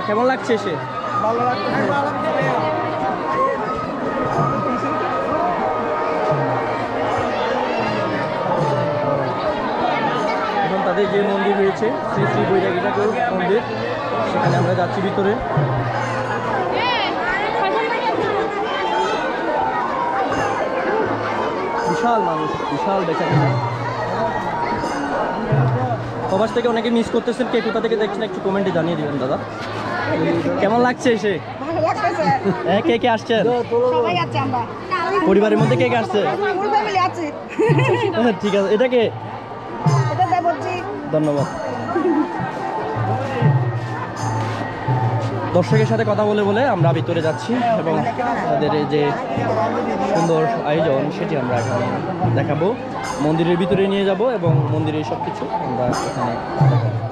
হ্যাঁ কেমন লাগছে এসে? ভালো এখন তাদের যে মন্দির রয়েছে শ্রী শ্রী বৈরাগী ঠাকুর মন্দির সেখানে আমরা যাচ্ছি ভিতরে। বিশাল মানুষ বিশাল বেচা প্রবাস থেকে অনেকে মিস করতেছেন কে কোথা থেকে দেখছেন একটু কমেন্টে জানিয়ে দিবেন দাদা। কেমন লাগছে এসে? হ্যাঁ কে কে আসছেন? সবাই আছে আমরা। পরিবারের মধ্যে কে কে আসছে? ফুল ঠিক আছে। এটা কে? ধন্যবাদ। দর্শকের সাথে কথা বলে বলে আমরা ভিতরে যাচ্ছি এবং তাদের এই যে সুন্দর আয়োজন সেটি আমরা এখানে দেখাবো। মন্দিরের ভিতরে নিয়ে যাব এবং মন্দিরের সব কিছু আমরা এখানে দেখাবো।